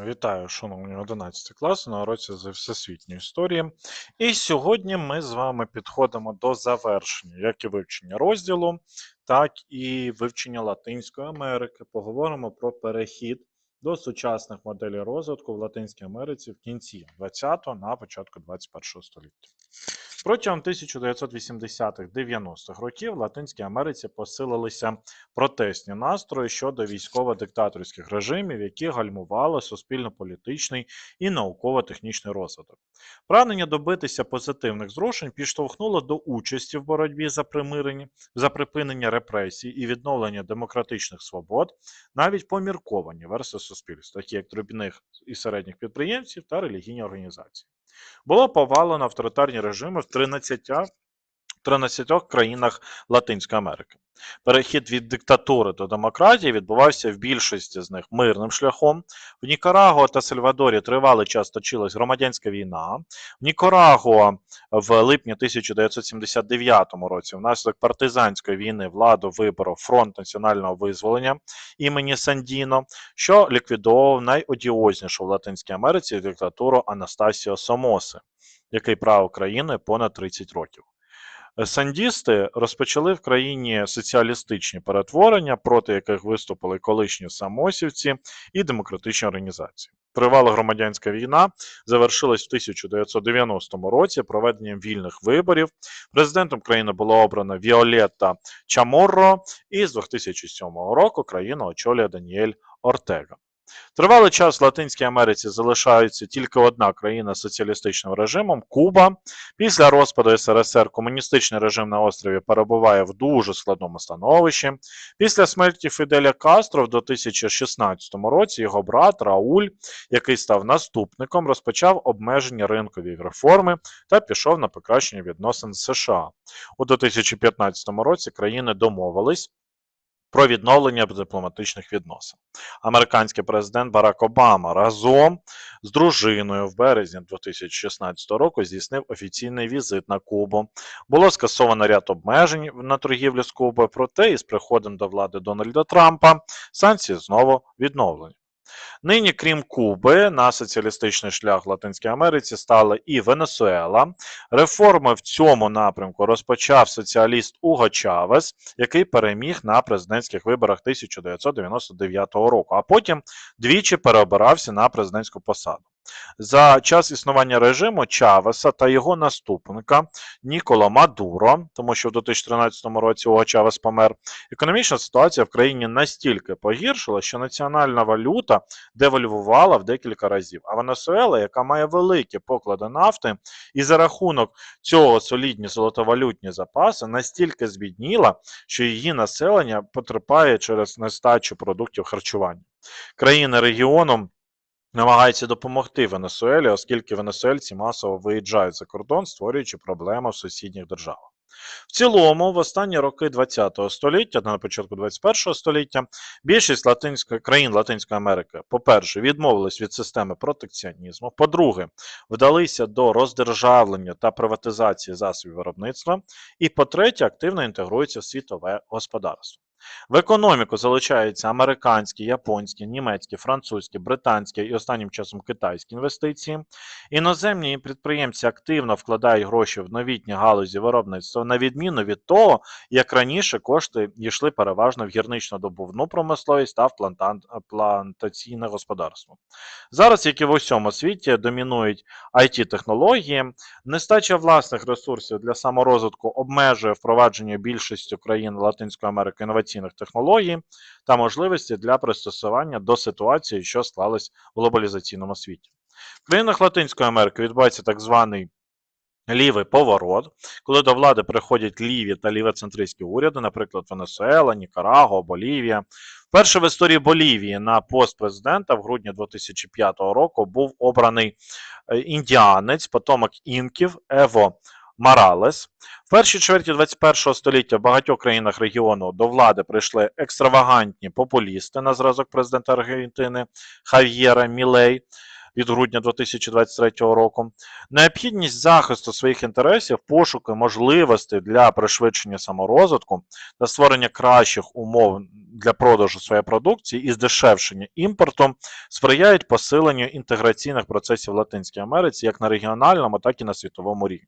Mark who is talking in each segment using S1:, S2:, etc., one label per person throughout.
S1: Вітаю, шановні 11 класи на уроці з всесвітньої історії. І сьогодні ми з вами підходимо до завершення як і вивчення розділу, так і вивчення Латинської Америки. Поговоримо про перехід до сучасних моделей розвитку в Латинській Америці в кінці 20-го на початку 21-го століття. Протягом 1980-х-90-х років в Латинській Америці посилилися протестні настрої щодо військово-диктаторських режимів, які гальмували суспільно-політичний і науково-технічний розвиток. Прагнення добитися позитивних зрушень підштовхнуло до участі в боротьбі за примирення, за припинення репресій і відновлення демократичних свобод, навіть помірковані верси суспільства, такі як дрібних і середніх підприємців та релігійні організації. Було повалено авторитарні режими в 13 13 країнах Латинської Америки. Перехід від диктатури до демократії відбувався в більшості з них мирним шляхом. В Нікарагуа та Сальвадорі тривалий час точилась громадянська війна. В Нікарагуа в липні 1979 році, внаслідок партизанської війни, владу виборов Фронт національного визволення імені Сандіно, що ліквідовував найодіознішу в Латинській Америці диктатуру Анастасіо Сомоси, який правив країною понад 30 років. Сандісти розпочали в країні соціалістичні перетворення, проти яких виступили колишні самосівці і демократичні організації. Тривала громадянська війна завершилась в 1990 році проведенням вільних виборів. Президентом країни було обрано Віолетта Чаморро, і з 2007 року країну очолює Даніель Ортега. Тривалий час в Латинській Америці залишається тільки одна країна з соціалістичним режимом Куба. Після розпаду СРСР комуністичний режим на острові перебуває в дуже складному становищі. Після смерті Фіделя Кастро в 2016 році його брат Рауль, який став наступником, розпочав обмеження ринкові реформи та пішов на покращення відносин з США. У 2015 році країни домовились про відновлення дипломатичних відносин. Американський президент Барак Обама разом з дружиною в березні 2016 року здійснив офіційний візит на Кубу. Було скасовано ряд обмежень на торгівлю з Кубою, проте із приходом до влади Дональда Трампа санкції знову відновлені. Нині, крім Куби, на соціалістичний шлях в Латинській Америці стала і Венесуела. Реформи в цьому напрямку розпочав соціаліст Уго Чавес, який переміг на президентських виборах 1999 року, а потім двічі переобирався на президентську посаду. За час існування режиму Чавеса та його наступника Нікола Мадуро, тому що в 2013 році Уго Чавес помер, економічна ситуація в країні настільки погіршила, що національна валюта девальвувала в декілька разів. А Венесуела, яка має великі поклади нафти, і за рахунок цього солідні золотовалютні запаси настільки збідніла, що її населення потерпає через нестачу продуктів харчування. Країни регіону намагаються допомогти Венесуелі, оскільки венесуельці масово виїжджають за кордон, створюючи проблеми в сусідніх державах. В цілому, в останні роки ХХ століття, на початку ХХІ століття, більшість латинської країн Латинської Америки, по-перше, відмовились від системи протекціонізму. По-друге, вдалися до роздержавлення та приватизації засобів виробництва. І по-третє, активно інтегруються в світове господарство. В економіку залучаються американські, японські, німецькі, французькі, британські і останнім часом китайські інвестиції. Іноземні підприємці активно вкладають гроші в новітні галузі виробництва, на відміну від того, як раніше кошти йшли переважно в гірнично-добувну промисловість та в плантаційне господарство. Зараз, як і в усьому світі, домінують IT-технології, нестача власних ресурсів для саморозвитку обмежує впровадження більшістю країн Латинської Америки інноваційних технологій та можливості для пристосування до ситуації, що склалась в глобалізаційному світі. В країнах Латинської Америки відбувається так званий лівий поворот, коли до влади приходять ліві та лівоцентристські уряди, наприклад, Венесуела, Нікарагуа, Болівія. Вперше в історії Болівії на пост президента в грудні 2005 року був обраний е, індіанець, потомок інків Ево Маралес. В першій чверті 21 століття в багатьох країнах регіону до влади прийшли екстравагантні популісти на зразок президента Аргентини Хав'єра Мілей від грудня 2023 року. Необхідність захисту своїх інтересів, пошуки можливостей для пришвидшення саморозвитку та створення кращих умов для продажу своєї продукції і здешевшення імпорту сприяють посиленню інтеграційних процесів в Латинській Америці як на регіональному, так і на світовому рівні.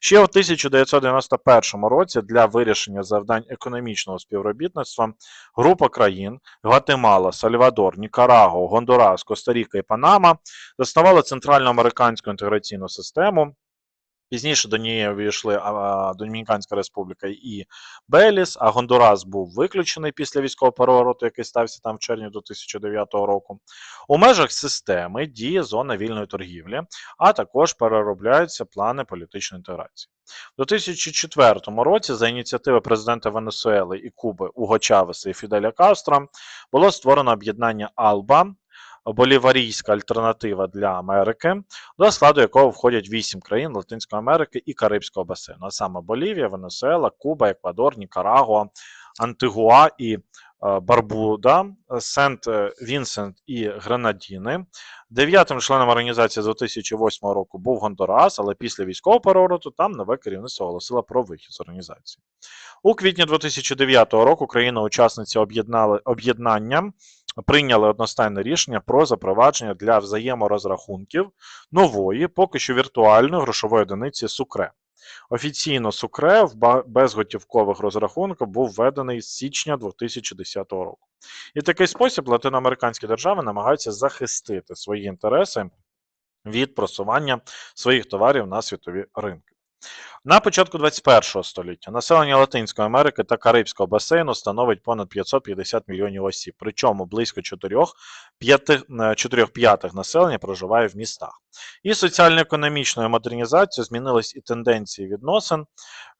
S1: Ще у 1991 році для вирішення завдань економічного співробітництва група країн Гватемала, Сальвадор, Нікарагуа, Гондурас, Коста-Ріка і Панама заснувала центральноамериканську інтеграційну систему. Пізніше до неї увійшли Домініканська Республіка і Беліс, а Гондурас був виключений після військового перевороту, який стався там в червні 2009 року. У межах системи діє зона вільної торгівлі, а також переробляються плани політичної інтеграції. У 2004 році за ініціативи президента Венесуели і Куби Уго Чавеса і Фіделя Кастро було створено об'єднання Алба. Боліварійська альтернатива для Америки, до складу якого входять вісім країн Латинської Америки і Карибського басейну, а саме Болівія, Венесуела, Куба, Еквадор, Нікарагуа, Антигуа і е, Барбуда, Сент Вінсент і Гренадіни. Дев'ятим членом організації з 2008 року був Гондурас, але після військового перевороту там нове керівництво оголосило про вихід з організації. У квітні 2009 року країни-учасниці об'єднали об'єднання прийняли одностайне рішення про запровадження для взаєморозрахунків нової, поки що віртуальної грошової одиниці Сукре. Офіційно Сукре в безготівкових розрахунках був введений з січня 2010 року. І в такий спосіб латиноамериканські держави намагаються захистити свої інтереси від просування своїх товарів на світові ринки. На початку 21 століття населення Латинської Америки та Карибського басейну становить понад 550 мільйонів осіб, причому близько 4 п'яти- е, 4 п'ятих населення проживає в містах. І соціально-економічною модернізацією змінились і тенденції відносин,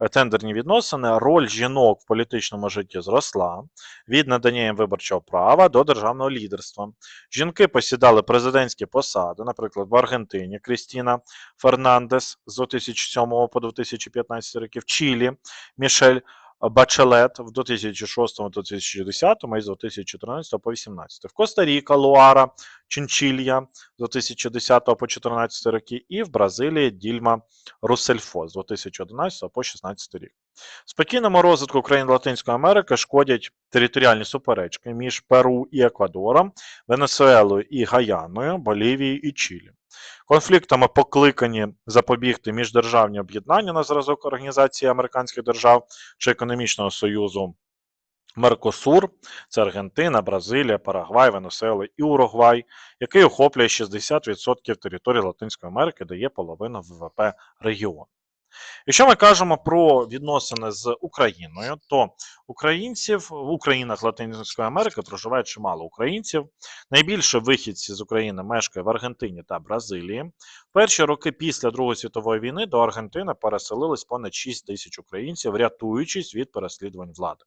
S1: е, тендерні відносини, роль жінок в політичному житті зросла від надання їм виборчого права до державного лідерства. Жінки посідали президентські посади, наприклад, в Аргентині Крістіна Фернандес з 2007 по 2015 роки, в Чилі Мішель Бачелет в 2006-2010 і з 2014 по 2018. В Коста-Ріка Луара Чинчилья з 2010 по 2014 роки і в Бразилії Дільма Руссельфо з 2011 по 2016 рік. Спокійному розвитку країн Латинської Америки шкодять територіальні суперечки між Перу і Еквадором, Венесуелою і Гаяною, Болівією і Чилі. Конфліктами покликані запобігти міждержавні об'єднання на зразок Організації Американських держав чи економічного союзу Меркосур, це Аргентина, Бразилія, Парагвай, Венесуела і Уругвай, який охоплює 60% території Латинської Америки, дає половину ВВП регіону. Якщо ми кажемо про відносини з Україною, то українців в Українах Латинської Америки проживає чимало українців. Найбільше вихідці з України мешкає в Аргентині та Бразилії. Перші роки після Другої світової війни до Аргентини переселились понад 6 тисяч українців, рятуючись від переслідувань влади.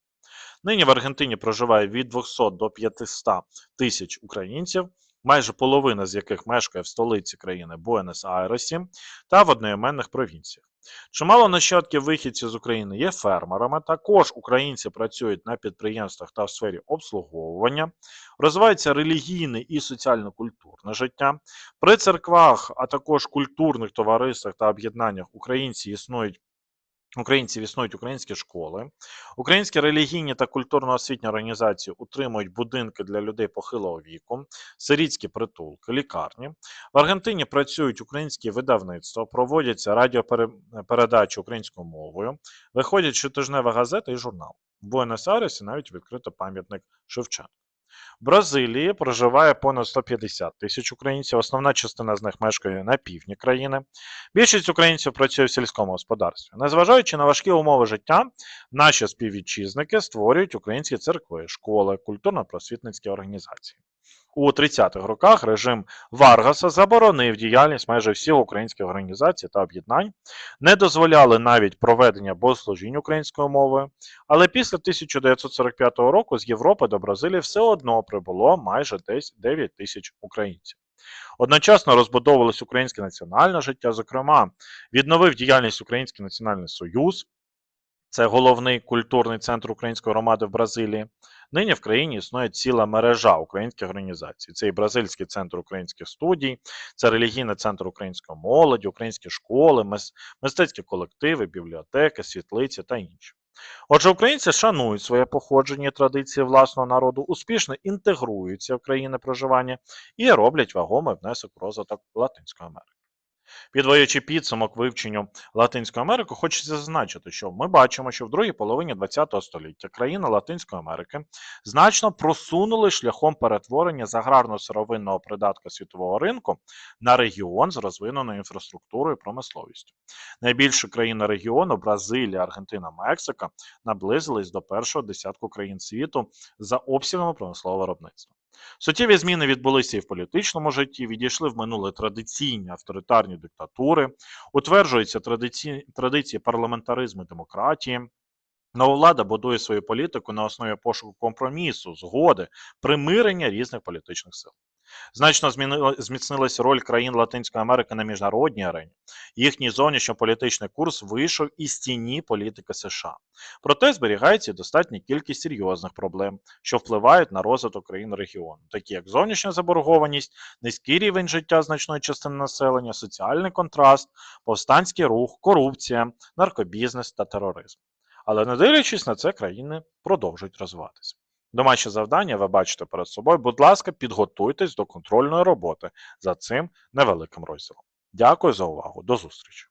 S1: Нині в Аргентині проживає від 200 до 500 тисяч українців, майже половина з яких мешкає в столиці країни Буенос-Айресі та в одноіменних провінціях. Чимало нащадків вихідців з України є фермерами. Також українці працюють на підприємствах та в сфері обслуговування, розвивається релігійне і соціально-культурне життя. При церквах, а також культурних товариствах та об'єднаннях українці існують. Українців існують українські школи, українські релігійні та культурно-освітні організації утримують будинки для людей похилого віку, сирітські притулки, лікарні. В Аргентині працюють українські видавництва, проводяться радіопередачі українською мовою, виходять щотижнева газета і журнал. В Буенос-Айресі навіть відкрито пам'ятник Шевченка. В Бразилії проживає понад 150 тисяч українців. Основна частина з них мешкає на півдні країни. Більшість українців працює в сільському господарстві. Незважаючи на важкі умови життя, наші співвітчизники створюють українські церкви, школи, культурно-просвітницькі організації. У 30-х роках режим Варгаса заборонив діяльність майже всіх українських організацій та об'єднань, не дозволяли навіть проведення богослужінь українською мовою, але після 1945 року з Європи до Бразилії все одно прибуло майже десь 9 тисяч українців. Одночасно розбудовувалось українське національне життя, зокрема, відновив діяльність Український національний союз, це головний культурний центр української громади в Бразилії. Нині в країні існує ціла мережа українських організацій. Це і Бразильський центр українських студій, це релігійний центр української молоді, українські школи, мис- мистецькі колективи, бібліотеки, світлиці та інші. Отже, українці шанують своє походження і традиції власного народу, успішно інтегруються в країни проживання і роблять вагомий внесок в розвиток Латинської Америки. Підводячи підсумок вивченню Латинської Америки, хочеться зазначити, що ми бачимо, що в другій половині ХХ століття країни Латинської Америки значно просунули шляхом перетворення з аграрно-сировинного придатка світового ринку на регіон з розвиненою інфраструктурою і промисловістю. Найбільші країни регіону Бразилія, Аргентина, Мексика наблизились до першого десятку країн світу за обсягами промислового виробництва. Суттєві зміни відбулися і в політичному житті, відійшли в минуле традиційні авторитарні диктатури, утверджуються традиційні традиції парламентаризму і демократії. Нова влада будує свою політику на основі пошуку компромісу, згоди, примирення різних політичних сил. Значно зміцнилася роль країн Латинської Америки на міжнародній арені. Їхній зовнішньополітичний курс вийшов із тіні політики США. Проте зберігається достатня кількість серйозних проблем, що впливають на розвиток країн регіону, такі як зовнішня заборгованість, низький рівень життя значної частини населення, соціальний контраст, повстанський рух, корупція, наркобізнес та тероризм. Але не дивлячись на це, країни продовжують розвиватися. Домашнє завдання ви бачите перед собою. Будь ласка, підготуйтесь до контрольної роботи за цим невеликим розділом. Дякую за увагу. До зустрічі!